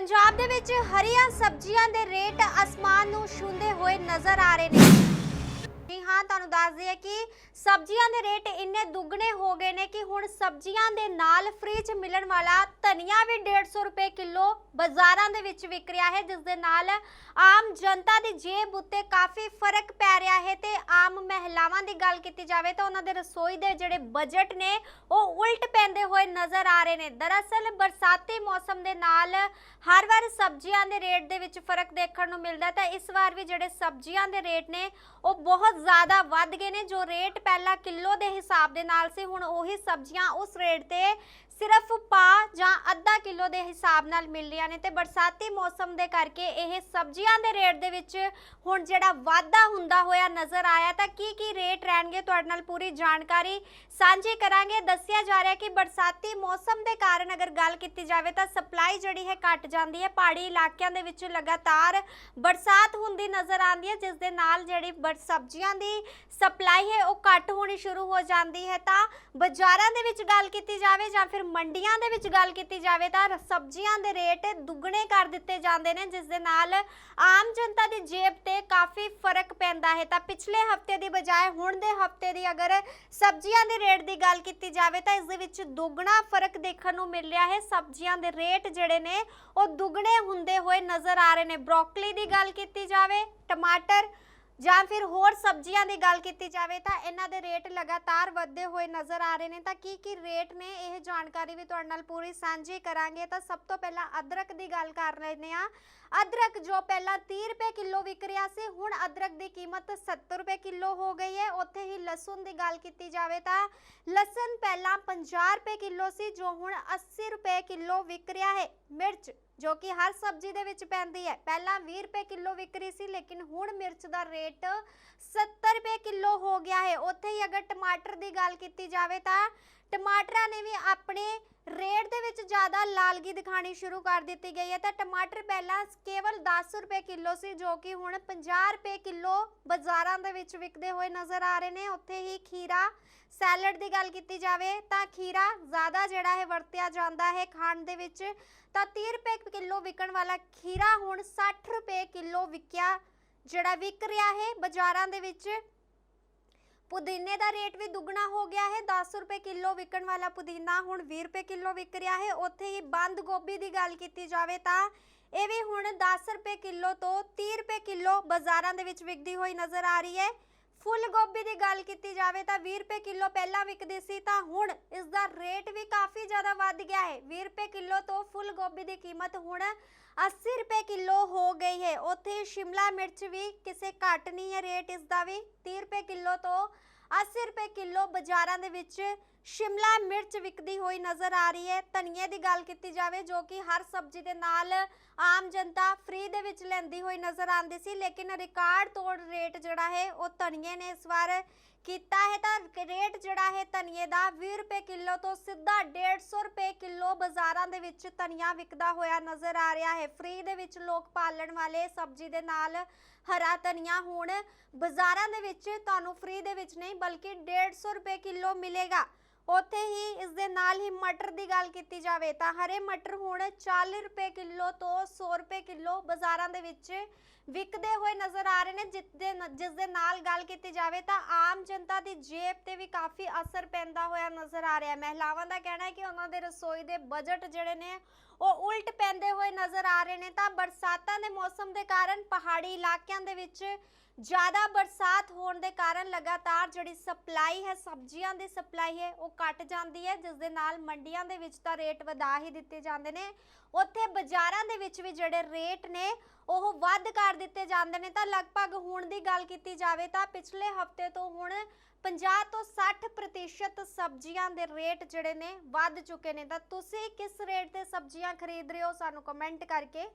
ਪੰਜਾਬ ਦੇ ਵਿੱਚ ਹਰੀਆਂ ਸਬਜ਼ੀਆਂ ਦੇ ਰੇਟ ਅਸਮਾਨ ਨੂੰ ਛੂੰਦੇ ਹੋਏ ਨਜ਼ਰ ਆ ਰਹੇ ਨੇ। ਜੀ ਹਾਂ। ਤੁਹਾਨੂੰ ਦੱਸ ਦਈਏ ਕਿ ਸਬਜ਼ੀਆਂ ਦੇ ਰੇਟ ਇੰਨੇ ਦੁੱਗਣੇ ਹੋ ਗਏ ਨੇ ਕਿ ਹੁਣ ਸਬਜ਼ੀਆਂ ਦੇ ਨਾਲ ਫ੍ਰੀ ਚ ਮਿਲਣ ਵਾਲਾ ਧਨੀਆ ਵੀ 150 ਰੁਪਏ ਕਿਲੋ ਬਾਜ਼ਾਰਾਂ ਦੇ ਵਿੱਚ ਵਿਕ ਰਿਹਾ ਹੈ, ਜਿਸ ਦੇ ਨਾਲ ਆਮ ਜਨਤਾ ਦੀ ਜੇਬ ਉੱਤੇ ਕਾਫੀ ਫ਼ਰਕ ਪੈ ਰਿਹਾ ਹੈ ਤੇ ਆਮ ਮਹਿਲਾਵਾਂ ਦੀ ਗੱਲ ਕੀਤੀ ਜਾਵੇ ਤਾਂ ਉਹਨਾਂ ਦੇ ਰਸੋਈ ਦੇ ਜਿਹੜੇ ਬਜਟ ਨੇ, ਉਹ ਉਲਟ ਪੈਂਦੇ ਹੋਏ ਨਜ਼ਰ ਆ ਰਹੇ ਨੇ। ਦਰਅਸਲ ਬਰਸਾਤੀ ਮੌਸਮ ਦੇ ਨਾਲ ਹਰ ਵਾਰ ਸਬਜ਼ੀਆਂ ਦੇ ਰੇਟ ਦੇ ਵਿੱਚ ਫ਼ਰਕ ਦੇਖਣ ਨੂੰ ਮਿਲਦਾ ਹੈ ਤਾਂ ਇਸ ਵਾਰ ਵੀ ਜਿਹੜੇ ਸਬਜ਼ੀਆਂ ਦੇ ਰੇਟ ਨੇ, ਉਹ ਬਹੁਤ ਜ਼ਿਆਦਾ ਵੱਧ ਗਏ ਨੇ, ਜੋ ਰੇਟ ਪਹਿਲਾਂ ਕਿਲੋ ਦੇ ਹਿਸਾਬ ਦੇ ਨਾਲ ਸੀ, ਹੁਣ ਉਹੀ ਸਬਜ਼ੀਆਂ ਉਸ ਰੇਟ ਤੇ ਸਿਰਫ ਕਿਲੋ ਦੇ ਹਿਸਾਬ ਨਾਲ ਮਿਲ ਰਹੀਆਂ ਨੇ ਤੇ ਬਰਸਾਤੀ ਮੌਸਮ ਦੇ ਕਰਕੇ ਇਹ ਸਬਜ਼ੀਆਂ ਦੇ ਰੇਟ ਦੇ ਵਿੱਚ ਹੁਣ ਜਿਹੜਾ ਵਾਧਾ ਹੁੰਦਾ ਹੋਇਆ ਨਜ਼ਰ ਆਇਆ ਤਾਂ ਕੀ ਕੀ ਰੇਟ ਰਹਿਣਗੇ ਤੁਹਾਡੇ ਨਾਲ ਪੂਰੀ ਜਾਣਕਾਰੀ ਸਾਂਝੀ ਕਰਾਂਗੇ। ਦੱਸਿਆ ਜਾ ਰਿਹਾ ਕਿ ਬਰਸਾਤੀ ਮੌਸਮ ਦੇ ਕਾਰਨ ਅਗਰ ਗੱਲ ਕੀਤੀ ਜਾਵੇ ਤਾਂ ਸਪਲਾਈ ਜਿਹੜੀ ਹੈ ਘਟ ਜਾਂਦੀ ਹੈ। ਪਹਾੜੀ ਇਲਾਕਿਆਂ ਦੇ ਵਿੱਚ ਲਗਾਤਾਰ ਬਰਸਾਤ ਹੁੰਦੀ ਨਜ਼ਰ ਆਉਂਦੀ ਹੈ, ਜਿਸ ਦੇ ਨਾਲ ਜਿਹੜੀ ਬਰ ਸਬਜ਼ੀਆਂ ਦੀ ਸਪਲਾਈ ਹੈ ਉਹ ਘਟ ਹੋਣੀ ਸ਼ੁਰੂ ਹੋ ਜਾਂਦੀ ਹੈ। ਤਾਂ ਬਾਜ਼ਾਰਾਂ ਦੇ ਵਿੱਚ ਗੱਲ ਕੀਤੀ ਜਾਵੇ ਜਾਂ ਫਿਰ ਮੰਡੀਆਂ ਦੇ ਵਿੱਚ ਗੱਲ ਕੀਤੀ ਜਾਵੇ ਤਾਂ ਰ- ਸਬਜ਼ੀਆਂ ਦੇ ਰੇਟ ਦੁੱਗਣੇ ਕਰ ਦਿੱਤੇ ਜਾਂਦੇ ਨੇ, ਜਿਸ ਦੇ ਨਾਲ ਆਮ ਜਨਤਾ ਦੀ ਜੇਬ ਤੇ ਕਾਫੀ ਫ਼ਰਕ ਪੈਂਦਾ ਹੈ। ਤਾਂ ਪਿਛਲੇ ਹਫ਼ਤੇ ਦੀ ਬਜਾਏ ਹੁਣ ਦੇ ਹਫ਼ਤੇ ਦੀ ਅਗਰ ਸਬਜ਼ੀਆਂ ਦੇ ਰੇਟ ਦੀ ਗੱਲ ਕੀਤੀ ਜਾਵੇ ਤਾਂ ਇਸ ਦੇ ਵਿੱਚ ਦੁੱਗਣਾ ਫ਼ਰਕ ਦੇਖਣ ਨੂੰ ਮਿਲ ਰਿਹਾ ਹੈ। ਸਬਜ਼ੀਆਂ ਦੇ ਰੇਟ ਜਿਹੜੇ ਨੇ, ਉਹ ਦੁੱਗਣੇ ਹੁੰਦੇ ਹੋਏ ਨਜ਼ਰ ਆ ਰਹੇ ਨੇ। ਬ੍ਰੋਕਲੀ ਦੀ ਗੱਲ ਕੀਤੀ ਜਾਵੇ, ਟਮਾਟਰ ਜਾਂ ਫਿਰ ਹੋਰ ਸਬਜ਼ੀਆਂ ਦੀ ਗੱਲ ਕੀਤੀ ਜਾਵੇ ਤਾਂ ਇਹਨਾਂ ਦੇ ਰੇਟ ਲਗਾਤਾਰ ਵਧਦੇ ਹੋਏ ਨਜ਼ਰ ਆ ਰਹੇ ਨੇ। ਤਾਂ ਕੀ ਕੀ ਰੇਟ ਨੇ ਇਹ ਜਾਣਕਾਰੀ ਵੀ ਤੁਹਾਡੇ ਨਾਲ ਪੂਰੀ ਸਾਂਝੀ ਕਰਾਂਗੇ। ਤਾਂ ਸਭ ਤੋਂ ਪਹਿਲਾਂ ਅਦਰਕ ਦੀ ਗੱਲ ਕਰ ਲੈਂਦੇ ਆ ਅਦਰਕ ਜੋ ਪਹਿਲਾਂ 30 ਰੁਪਏ ਕਿਲੋ ਵਿਕ ਰਿਹਾ ਸੀ, ਹੁਣ ਅਦਰਕ ਦੀ ਕੀਮਤ 70 ਰੁਪਏ ਕਿਲੋ ਹੋ ਗਈ ਹੈ। ਉੱਥੇ ਹੀ ਲਸਣ ਦੀ ਗੱਲ ਕੀਤੀ ਜਾਵੇ ਤਾਂ ਲਸਣ ਪਹਿਲਾਂ 50 ਰੁਪਏ ਕਿਲੋ ਸੀ, ਜੋ ਹੁਣ 80 ਰੁਪਏ ਕਿਲੋ ਵਿਕ ਰਿਹਾ ਹੈ। ਮਿਰਚ ਜੋ ਕਿ ਹਰ ਸਬਜ਼ੀ ਦੇ ਵਿੱਚ ਪੈਂਦੀ ਹੈ। ਪਹਿਲਾਂ 20 ਰੁਪਏ ਕਿਲੋ ਵਿਕਰੀ ਸੀ, ਲੇਕਿਨ ਹੁਣ ਮਿਰਚ ਦਾ ਰੇਟ 70 ਰੁਪਏ ਕਿਲੋ ਹੋ ਗਿਆ ਹੈ। ਉੱਥੇ ਹੀ ਅਗਰ ਟਮਾਟਰ ਦੀ ਗੱਲ ਕੀਤੀ ਜਾਵੇ ਤਾਂ ਟਮਾਟਰਾਂ ਨੇ ਵੀ ਆਪਣੇ ਰੇਟ ਦੇ ਵਿੱਚ ਜ਼ਿਆਦਾ ਲਾਲਗੀ ਦਿਖਾਣੀ ਸ਼ੁਰੂ ਕਰ ਦਿੱਤੀ ਗਈ ਹੈ। ਤਾਂ ਟਮਾਟਰ ਪਹਿਲਾਂ ਕੇਵਲ 10 ਰੁਪਏ ਕਿਲੋ ਸੀ, ਜੋ ਕਿ ਹੁਣ 50 ਰੁਪਏ ਕਿਲੋ ਬਾਜ਼ਾਰਾਂ ਦੇ ਵਿੱਚ ਵਿਕਦੇ ਹੋਏ ਨਜ਼ਰ ਆ ਰਹੇ ਨੇ। ਉੱਥੇ ਹੀ ਖੀਰਾ ਸੈਲਡ ਦੀ ਗੱਲ ਕੀਤੀ ਜਾਵੇ ਤਾਂ ਖੀਰਾ ਜ਼ਿਆਦਾ ਜਿਹੜਾ ਹੈ ਵਰਤਿਆ ਜਾਂਦਾ ਹੈ ਖਾਣ ਦੇ ਵਿੱਚ। ਤਾਂ 30 ਰੁਪਏ ਕਿਲੋ ਵਿਕਣ ਵਾਲਾ ਖੀਰਾ ਹੁਣ 60 ਰੁਪਏ ਕਿਲੋ ਵਿਕਿਆ, ਜਿਹੜਾ ਵਿਕ ਰਿਹਾ ਹੈ ਬਾਜ਼ਾਰਾਂ ਦੇ ਵਿੱਚ। ਪੁਦੀਨੇ ਦਾ ਰੇਟ ਵੀ ਦੁੱਗਣਾ ਹੋ ਗਿਆ ਹੈ। 10 ਰੁਪਏ ਕਿਲੋ ਵਿਕਣ ਵਾਲਾ ਪੁਦੀਨਾ ਹੁਣ 20 ਰੁਪਏ ਕਿਲੋ ਵਿਕ ਰਿਹਾ ਹੈ। ਉੱਥੇ ਹੀ ਬੰਦ ਗੋਭੀ ਦੀ ਗੱਲ ਕੀਤੀ ਜਾਵੇ ਤਾਂ ਇਹ ਵੀ ਹੁਣ 10 ਰੁਪਏ ਕਿਲੋ ਤੋਂ 30 ਰੁਪਏ ਕਿਲੋ ਬਾਜ਼ਾਰਾਂ ਦੇ ਵਿੱਚ ਵਿਕਦੀ ਹੋਈ ਨਜ਼ਰ ਆ ਰਹੀ ਹੈ। ਫੁੱਲ ਗੋਭੀ ਦੀ ਗੱਲ ਕੀਤੀ ਜਾਵੇ ਤਾਂ 20 ਰੁਪਏ ਕਿਲੋ ਪਹਿਲਾਂ ਵਿਕਦੀ ਸੀ ਤਾਂ ਹੁਣ ਇਸ ਦਾ ਰੇਟ ਵੀ ਕਾਫੀ ਜ਼ਿਆਦਾ ਵੱਧ ਗਿਆ ਹੈ। 20 ਰੁਪਏ ਕਿਲੋ ਤੋਂ ਫੁੱਲ ਗੋਭੀ ਦੀ ਕੀਮਤ ਹੁਣ 80 ਰੁਪਏ ਕਿਲੋ ਹੋ ਗਈ ਹੈ। ਉੱਥੇ ਸ਼ਿਮਲਾ ਮਿਰਚ ਵੀ ਕਿਸੇ ਘੱਟ ਨਹੀਂ ਹੈ ਰੇਟ ਇਸ ਦਾ ਵੀ। 30 ਰੁਪਏ ਕਿਲੋ ਤੋਂ 80 ਰੁਪਏ ਕਿਲੋ ਬਾਜ਼ਾਰਾਂ ਦੇ ਵਿੱਚ ਸ਼ਿਮਲਾ ਮਿਰਚ ਵਿਕਦੀ ਹੋਈ ਨਜ਼ਰ ਆ ਰਹੀ ਹੈ ਧਨੀਏ ਦੀ ਗੱਲ ਕੀਤੀ ਜਾਵੇ ਜੋ ਕਿ ਹਰ ਸਬਜ਼ੀ ਦੇ ਨਾਲ ਆਮ ਜਨਤਾ ਫ੍ਰੀ ਦੇ ਵਿੱਚ ਲੈਂਦੀ ਹੋਈ ਨਜ਼ਰ ਆਉਂਦੀ ਸੀ ਲੇਕਿਨ ਰਿਕਾਰਡ ਤੋੜ ਰੇਟ ਜਿਹੜਾ ਹੈ ਉਹ ਧਨੀਏ ਨੇ ਇਸ ਵਾਰ ਕੀਤਾ ਹੈ ਤਾਂ ਰੇਟ ਜਿਹੜਾ ਹੈ ਧਨੀਏ ਦਾ 20 ਰੁਪਏ ਕਿਲੋ ਤੋਂ ਸਿੱਧਾ 150 ਰੁਪਏ ਕਿਲੋ ਬਾਜ਼ਾਰਾਂ ਦੇ ਵਿੱਚ ਧਨੀਆ ਵਿਕਦਾ ਹੋਇਆ ਨਜ਼ਰ ਆ ਰਿਹਾ ਹੈ। ਫ੍ਰੀ ਦੇ ਵਿੱਚ ਲੋਕ ਪਾਲਣ ਵਾਲੇ ਸਬਜ਼ੀ ਦੇ ਨਾਲ ਹਰਾ ਧਨੀਆ ਹੁਣ ਬਾਜ਼ਾਰਾਂ ਦੇ ਵਿੱਚ ਤੁਹਾਨੂੰ ਫ੍ਰੀ ਦੇ ਵਿੱਚ ਨਹੀਂ, ਬਲਕਿ 150 ਰੁਪਏ ਕਿਲੋ ਮਿਲੇਗਾ। ਉੱਥੇ ਹੀ ਇਸ ਦੇ ਨਾਲ ਹੀ ਮਟਰ ਦੀ ਗੱਲ ਕੀਤੀ ਜਾਵੇ ਤਾਂ ਹਰੇ ਮਟਰ ਹੁਣ 40 ਰੁਪਏ ਕਿਲੋ ਤੋਂ 100 ਰੁਪਏ ਕਿਲੋ ਬਾਜ਼ਾਰਾਂ ਦੇ ਵਿੱਚ ਵਿਕਦੇ ਹੋਏ ਨਜ਼ਰ ਆ ਰਹੇ ਨੇ ਜਿਸ ਜਿਸ ਦੇ ਨਾਲ ਗੱਲ ਕੀਤੀ ਜਾਵੇ ਤਾਂ ਆਮ ਜਨਤਾ ਦੀ ਜੇਬ ਤੇ ਵੀ ਕਾਫੀ ਅਸਰ ਪੈਂਦਾ ਹੋਇਆ ਨਜ਼ਰ ਆ ਰਿਹਾ। ਹੈ ਮਹਿਲਾਵਾਂ ਦਾ ਕਹਿਣਾ ਹੈ ਕਿ ਉਹਨਾਂ ਦੇ ਰਸੋਈ ਦੇ ਬਜਟ ਜਿਹੜੇ ਨੇ, ਉਹ ਉਲਟ ਪੈਂਦੇ ਹੋਏ ਨਜ਼ਰ ਆ ਰਹੇ ਨੇ। ਤਾਂ ਬਰਸਾਤਾਂ ਦੇ ਮੌਸਮ ਦੇ ਕਾਰਨ ਪਹਾੜੀ ਇਲਾਕਿਆਂ ਦੇ ਵਿੱਚ ਜ਼ਿਆਦਾ ਬਰਸਾਤ ਹੋਣ ਦੇ ਕਾਰਨ ਲਗਾਤਾਰ ਜਿਹੜੀ ਸਪਲਾਈ ਹੈ, ਸਬਜ਼ੀਆਂ ਦੀ ਸਪਲਾਈ ਹੈ, ਉਹ ਘਟ ਜਾਂਦੀ ਹੈ। ਜਿਸ ਦੇ ਨਾਲ ਮੰਡੀਆਂ ਦੇ ਵਿੱਚ ਤਾਂ ਰੇਟ ਵਧਾ ਹੀ ਦਿੱਤੇ ਜਾਂਦੇ ਨੇ। ਉੱਥੇ ਬਾਜ਼ਾਰਾਂ ਦੇ ਵਿੱਚ ਵੀ ਜਿਹੜੇ ਰੇਟ ਨੇ, ਉਹ ਵੱਧ ਕਰ ਦਿੱਤੇ ਜਾਂਦੇ ਨੇ। ਤਾਂ ਲਗਭਗ ਹੁਣ ਦੀ ਗੱਲ ਕੀਤੀ ਜਾਵੇ ਤਾਂ ਪਿਛਲੇ ਹਫ਼ਤੇ ਤੋਂ ਹੁਣ 50 ਤੋਂ 60% ਸਬਜ਼ੀਆਂ ਦੇ ਰੇਟ ਜਿਹੜੇ ਨੇ, ਵੱਧ ਚੁੱਕੇ ਨੇ। ਤਾਂ ਤੁਸੀਂ ਕਿਸ ਰੇਟ ਤੇ ਸਬਜ਼ੀਆਂ ਖਰੀਦ ਰਹੇ ਹੋ? ਸਾਨੂੰ ਕਮੈਂਟ ਕਰਕੇ